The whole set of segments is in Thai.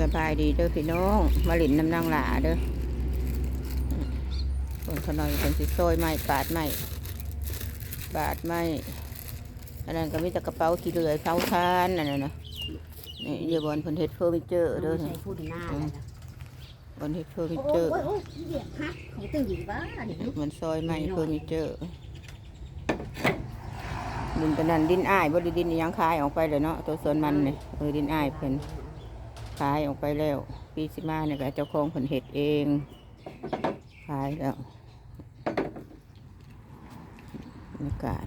สบายดีเด้อพี่น้องมาหลินน้ำนางหลาเด้อคนเขาหน่อยคนสิซอยไม้ปาดไม้ปาดไม้อันนั้นก็มีแต่กระเป๋าขี้เลือยเผาทานนั่นน่ะนะนี่เดี๋ยวบอลเพิ่นเฮ็ดเฟอร์นิเจอร์เด้อใส่พูดหน้าเลยนะบอลเฮ็ดเฟอร์นิโอ้เจอร์ยโอ้ยเหยียบฮักเขาตื่นบ้าเนี่มันซอยไม้เฟอร์นิเจอร์ดินกระนันดินอ้ายบ่ได้ดินยังคายออกไปเลยเนาะตัวส่วนมันนี่เออดินอ้ายเพิ่น ขายออกไปแล้ว ปีสิมาเนี่ยก็เจ้าของผลเห็ดเอง ขายแล้วบรรยากาศ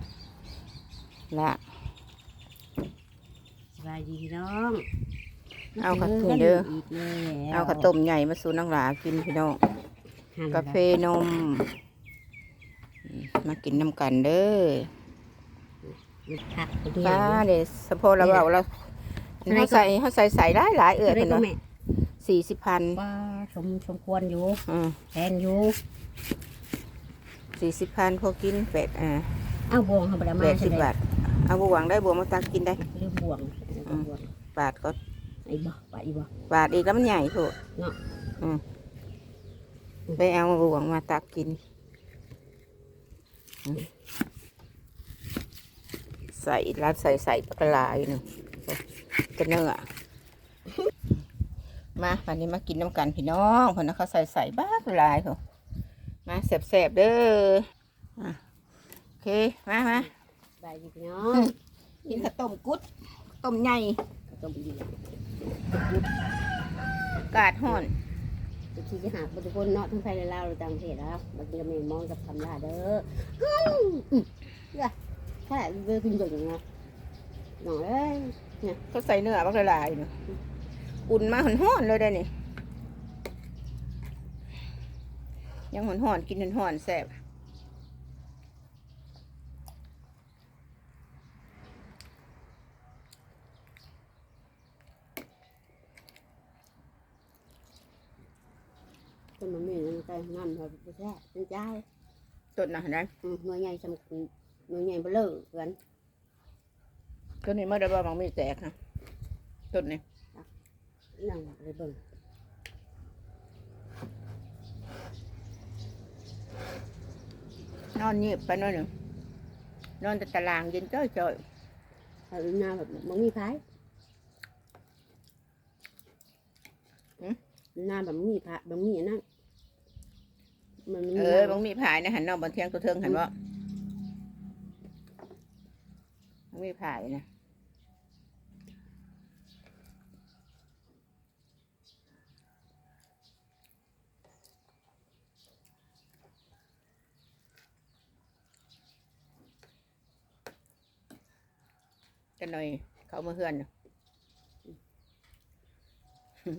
ละสบายดีน้องเอาข้าวต้มเด้ออีกแล้วเอาข้าวต้มใหญ่มาสู่นังหลากินพี่น้องหั่นกาแฟนมอืมมากินน้ำกันเด้อผักเดียวป้าเดี๋ยวสะโพกเราเอา เราเขาใส่เขาใส่ใส่ได้หลายเอือดอะไรเห็นก็ไหมแม่สี่สิบพันว่าสมสมควรอยู่อืมแทนอยู่สี่สิบพันพอกินเป็ดอ่าเอาบวงเขาไปละแปมาดสิบบาทเอาบวงได้บวงมาตักกินได้เรื่องบวงอืมบาทก็ไอ้บ่ไปอีบ่ บาทอีกแล้วมันใหญ่โถเนาะ อืมไปเอาบวงมาตักกินอืมใส่รัดใส่ใส่ปลาลายหนึ่ง กระเนื้อมาวันนี้มากินน้ำกันพี่น้องคนนั้นเขาใส่ใส่บ้ากลายเขามาแสบๆเด้ออะโอเค มามาสบายดีพี่น้องกินข้าวต้มกุดต้มใหญ่ต้มดีกาดห่อนทุกทีจะหาบุตรคนเนาะทั้งไทยและลาวเราต่างประเทศแล้วบางทีก็ไม่มองกับคำลาเด้ออืมอืมเนี่ยแค่เบื่อกินจนอย่างเงี้ยหน่อยเอ้ย เขาใส่เนื้อบักละลายเนาะอุ่นมาหอนห่อนๆเลยได้นี่ยังหอนห่อนๆกินหอนห่อนๆแซ่บคนมันมีน้ำใจน้ำเราไปแช่เป็นเจ้าต้นนะเห็นไหมอืมหน่วยใหญ่สำคัญหน่วยใหญ่เบลอเกิน ต้นนี้เมื่อได้บ่บางมีแตกนะต้นนี้นั่งเลยเบิ่งนอนเงียบไปหน่อยหนึ่งนอนแต่ตารางเย็นจ้อยเอาหน้าแบบมันมีพายหน้าแบบมันมีพายแบบมีอันนั้นมันมีๆเออบางมีผายนะหันนอกบนเทียงตัวเทิงหันว่าบางมีผายนะ กันหน่อย เขามาเฮือนน่ะ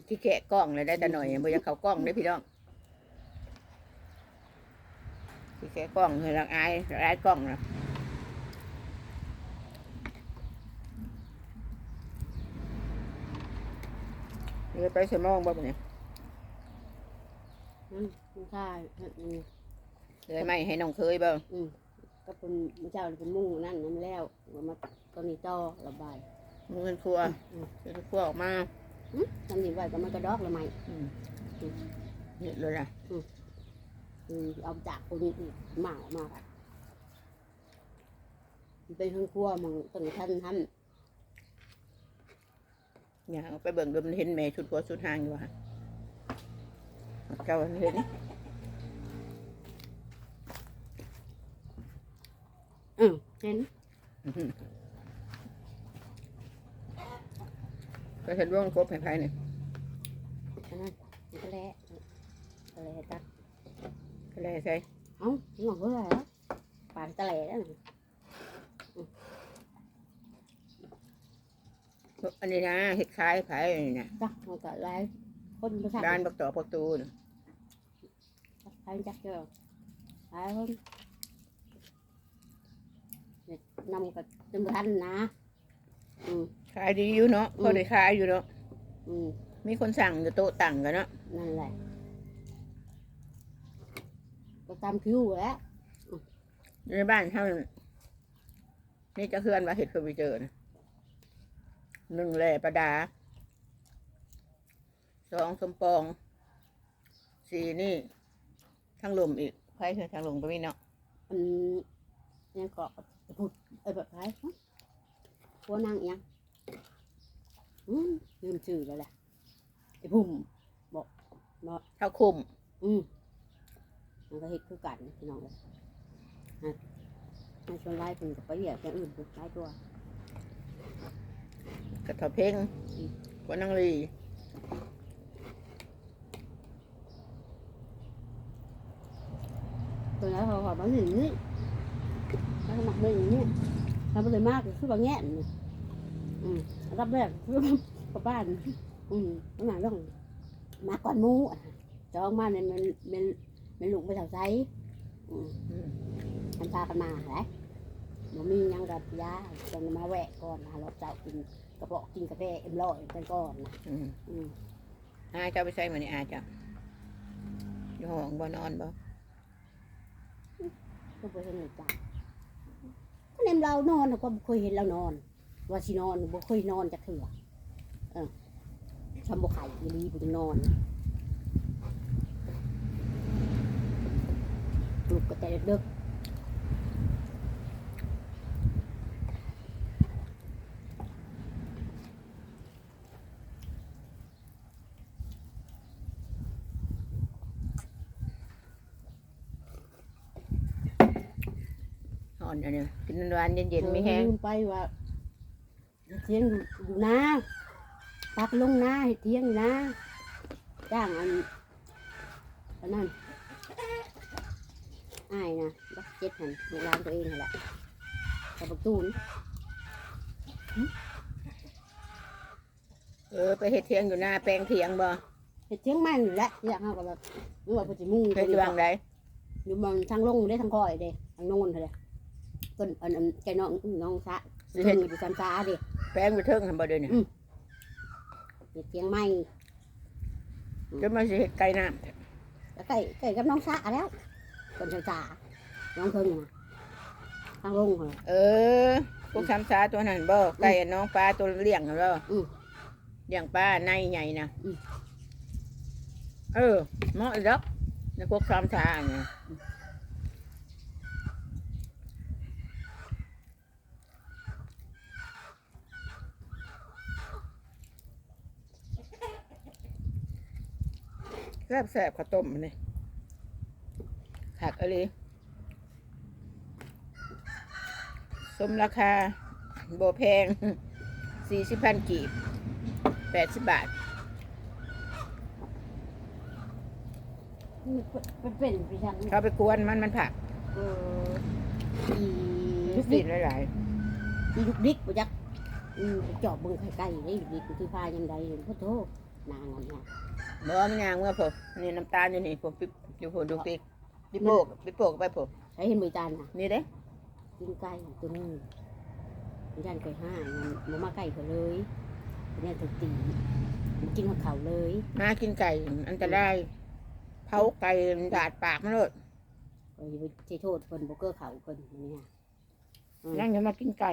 ที่แกะกล้องเลยได้แต่หน่อยบ่อยากเขากล้องได้อพี่น้องที่แกะกล้องคือรักอายรักอายกล้องนะเดี๋ยวไปสมองบ่ปะเนี่ยอืมมันใช่อืมเลยไม่ให้น้องเคยบ่อืม ก็เป็นมันเจ้าเป็นมุ่งนั่นนั่นแล้วว่ามาตอนนี้ต่อระบายมือเงินครัวอืมเงินครัวออกมาอืมทำนี่ไว้ก็มันกระดอกละไหมอืมนี่เลยนะอืมเอาจากคนนี้อีกหมาออกมาค่ะมันเป็นเครื่องครัวมึงต้องท่านท่านอย่าเอาไปเบิ่งดูมันเห็นแม่ชุดหัวชุดหางอยู่ฮะเจ้าเห็น อืม เห็นอื้อหือไปเห็นร่วงครบให้ไพ่เนี่ยอันนั้นมันก็แล้วก็แล้วตักก็เลยใช่เอ้าหงอกเพื่ออะไรวะปานตะแหล่แล้วนะอันนี้นะเห็ดคล้ายไผ่นี่นะจ้ะมันก็แล้วคนภาษาด้านบักต่อประตูน่ะใครจักเจอใครคนเนี่ยนำกับจำทันนะ อืม ขายดีอยู่เนาะพอได้ขายอยู่เนาะอืมมีคนสั่งอยู่โต๊ะตั้งกันเนาะนั่นแหละก็ตามคิวแหล้วในบ้านเท่านั้นนี่จะเคลื่อนว่าเห็ดเฟอร์นิเจอร์นะหนึ่งแหล่ประดาสองสมปองสี่นี่ทั้งลมอีกใครคือทั้งลมก็มีเนาะอัน ยังเกาะพูดเอ้ยแบบไรหัวนางยังอืมลืมชื่อแล้วแหละไอ้พุ่มบอกเนาะเท่าคุมอืมมันก็เฮ็ดคือกันพี่น้องเลยฮะให้ชวนไล่เพิ่นกับไปเหยียบอย่างอื่นเพิ่นไล่ตัวกระทอเพ่งกวนังลีเพิ่นแล้วเขาขอมาหนึ่งนี่ แล้วก็หมักหนึ่งนี่ทำไปเลยมากคือบางแง่นนี่อืมรับแรกคือกับบ้าน อืมน้ำหนักต้องมาก่อนหมูอะจองมาเนี่ยมันมันมันลุกไปแถวไซอืมอืมมันพากันมาแหละบ่มีหยังกับยาจนมาแวะก่อนนะเราเจ้ากินกระเปาะกินกาแฟเอ็มร้อยกันก่อนนะอืมอืมอาเจ้าไปใส่มานี่อาเจ้าอยู่ห้องบ่นอนบ่ก็บ่เห็นเลยจ้ะก็ เนมเรานอนเราก็บ่เคยเห็นเรานอน ว่าสินอนบ่เคยนอนจะเถื่อเออชมบ่ไข่ยีรีบ่ถึงนอนลูกก็แต่เด็ก น อนอันนี้กินหวานๆเย็นๆไม่แห้งลืมไปว่าเทียงอยู่นะพักลงนะให้เทียงอยู่นะจ้างอันอันนั้นอ้ายนะบักเจ็ดหันลูกหลานตัวเองนั่นแหละกับบักตูนเออไปเฮ็ดเทียงอยู่หน้าแปลงเทียงบ่เห็ดเทียงมันอยู่แล้วอยากเอากับแบบนึกว่าเพนจิมุ่งเฮ็ดอยู่วางใดอยู่บางทางลงได้ทางคอยเด้ทางโน่นเลย ต้นอันอันแกน้องน้องสะสิเพิ่เฮ็งดอยู่ซันซาเด้แปลงอยู่เทิงหั่นบ่เด้นี่เห็ดเทียงไม้จะมาสิเฮ็ดไก่น้ำแล้วไก่ไก่กับน้องสะแล้วต้นซันซาน้องเพิ่งนะทางลงเหรอ เออพวกซ้ำซาตัวนั้นบ่ไก่น้องปลาตัวเลี้ยงนั่นบ่อืมเลี้ยงปลาในใหญ่นะอืม เออเหมาะอีกแล้วในพวกซ้ำซาเนี่ย แซ่บแซ่บๆข้าวต้มมันนี่ผักอะไรสมราคาโบแพงสี่สิบพันกีบแปดสิบบาทมันเป็นไปทางเขาไปกวนมันมันผักเอออีมีสีหลายอีลูกดิกบ่จักอืมไปจอบเบิ่งไข่ไก่ได้ลูกดิกมันคือพายังไงพ่อโทษ นางอันเนี้ยๆเมื่อมันยางเมื่อผมนี่น้ำตาลอยู่นี่ผมปิบอยู่ผมดูปิกปิโปกปิโปกไปผมใช้เห็นมือจานน่ะนี่เด้กินไก่ตัวนี้มือจานไก่ห้ามันมันมาไก่เขาเลยเนี่ยถูกตีมันกินของเขาเลยมากินไก่อันตรายเผาไก่ดาดปากมันเลยก็อย่าไปเทโทษคนโบเกอร์เขาคนนี่ฮะนั่งจะมากินไก่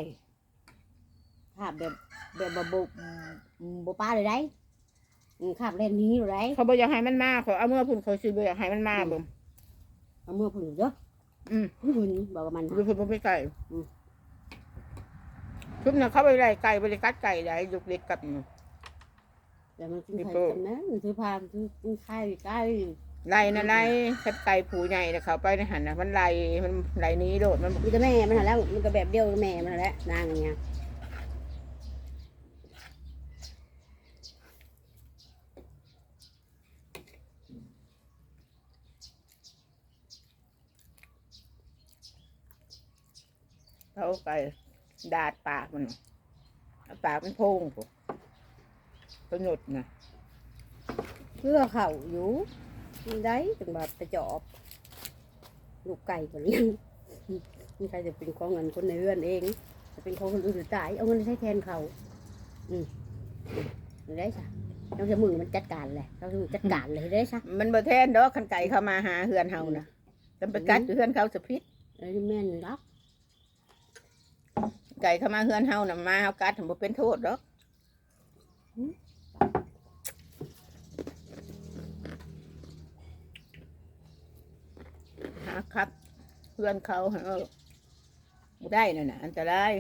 ขาบแบบแบบบบบบป้าเลยได้อืม ขาบเล่นนี้เลยได้เขาบอกอยากให้มันมาเขาเอาเมื่อพุ่นเขาซื้อไปอยากให้มันมาบ่มเอามือผึ่งเยอะอืมหุ่นบอกกับมันดูพุ่นบ่ไปไก่อืมชุบน่ะเขาไปไล่ไก่ไปเลยกัดไก่ได้ลูกเล็กกับนี่แต่มันกินมีไข่โปรกันนั้นมันคือพามันคือกินไข่ไก่ไล่นะไล่คัดไก่ผูใหญ่นะเขาไปในหันนะมันไล่มันไล่หนี้โดดมันมีแต่แม่มันหันแล้วมันก็แบบเดียวกับแม่มันหันแหละนางอย่างเงี้ย เขาไปดาดปากมันเอาปากมันโพงปุ๊ก็หนดนะเพื่อเขาอยู่มันได้ถึงแบบไปจอบลูกไก่ก็เลี้ยงนี่ใครจะเป็นของเงินคนในเรือนเอง จะเป็นของคนอื่นหรือตายเอาเงินไปใช้แทนเขาอืมอืมได้จ้ะเราจะมือมันจัดการแหละเราจะจัดการเลยได้จ้ะมันบ่แทนดอกคันไก่เข้ามาหาเฮือนเฮานะจำไปกัดอยู่เฮือนเขาสะพิษเอ้ยแม่นรัก ไก่เข้ามาเฮือนเฮาน่ะมาเฮากัดถึงบ่เป็นโทษหรอกหาคัดเพื่อนเขาเออได้น่ะน่ะอันตราย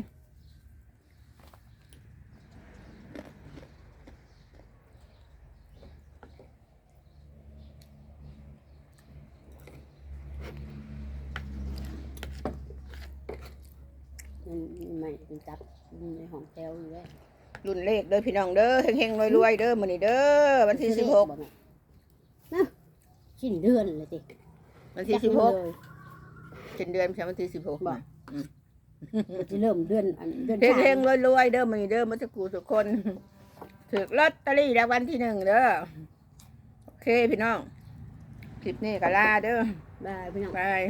ใหม่เป็นจับในห้องแถวอยู่แล้วรุ่นเลขเด้อพี่น้องเด้อเฮงๆรวยๆเด้อมื้อนี้เด้อวันที่สิบหกนะชิ้นเดือนเลยสิวันที่สิบหกเลยเป็นเดือนใช่วันที่สิบหกบ่น่ะมันจะเริ่มเดือนอันเดือนเฮงสามเฮงๆรวยๆเด้อมื้อนี้เด้อมาทุกกูทุกคนถือลอตเตอรี่รางวัลที่หนึ่งเด้อโอเคพี่น้องคลิปนี้ก็ลาเด้อได้พี่น้องบาย